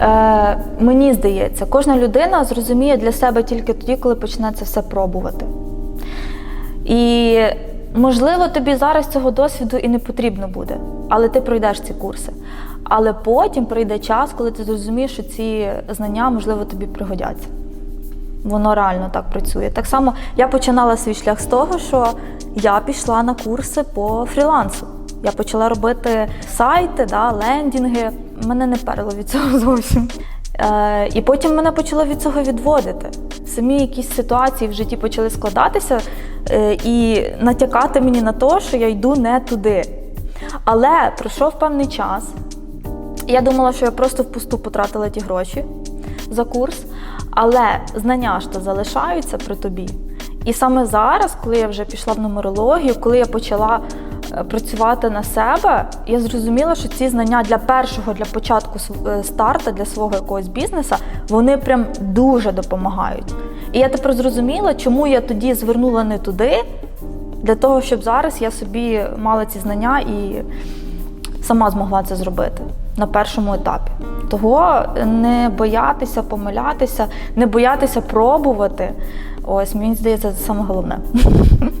Е, мені здається, кожна людина зрозуміє для себе тільки тоді, коли почне це все пробувати. І можливо, тобі зараз цього досвіду і не потрібно буде, але ти пройдеш ці курси. Але потім прийде час, коли ти зрозумієш, що ці знання, можливо, тобі пригодяться. Воно реально так працює. Так само я починала свій шлях з того, що я пішла на курси по фрілансу. Я почала робити сайти, да, лендінги. Мене не перло від цього зовсім. Е, і потім мене почало від цього відводити. Самі якісь ситуації в житті почали складатися е, і натякати мені на те, що я йду не туди. Але пройшов певний час. Я думала, що я просто впусту потратила ті гроші за курс, але знання ж то залишаються при тобі. І саме зараз, коли я вже пішла в нумерологію, коли я почала працювати на себе, я зрозуміла, що ці знання для першого, для початку е, старта, для свого якогось бізнесу, вони прям дуже допомагають. І я тепер зрозуміла, чому я тоді звернула не туди, для того, щоб зараз я собі мала ці знання і сама змогла це зробити на першому етапі. Того не боятися помилятися, не боятися пробувати. Ось мені здається, це саме головне.